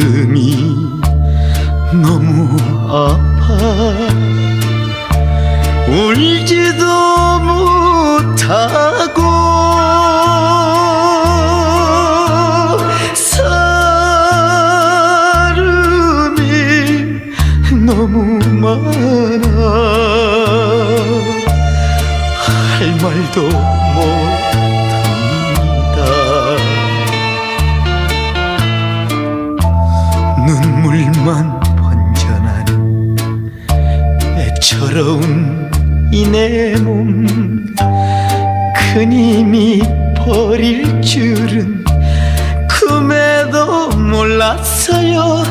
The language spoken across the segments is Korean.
가슴이 너무 아파. 울지도 못하고 사람이 너무 많아. 할 말도 못 눈물만 번져나는 애처로운 이 내 몸. 큰 힘이 버릴 줄은 꿈에도 몰랐어요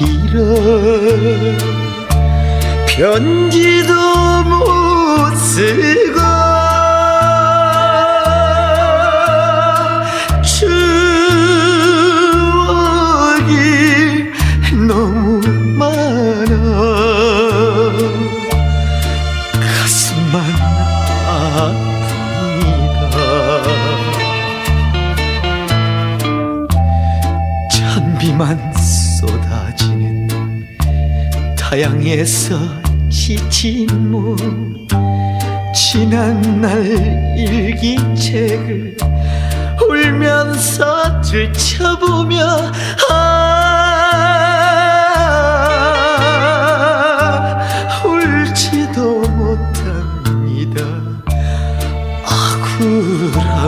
길어 편지도 못 쓰고 추억이 너무 많아 가슴만 아픕니다 찬비만 쏟아지는 타양에서 지친 몸 지난 날 일기책을 울면서 들춰보며 아 울지도 못합니다. 억울합니다.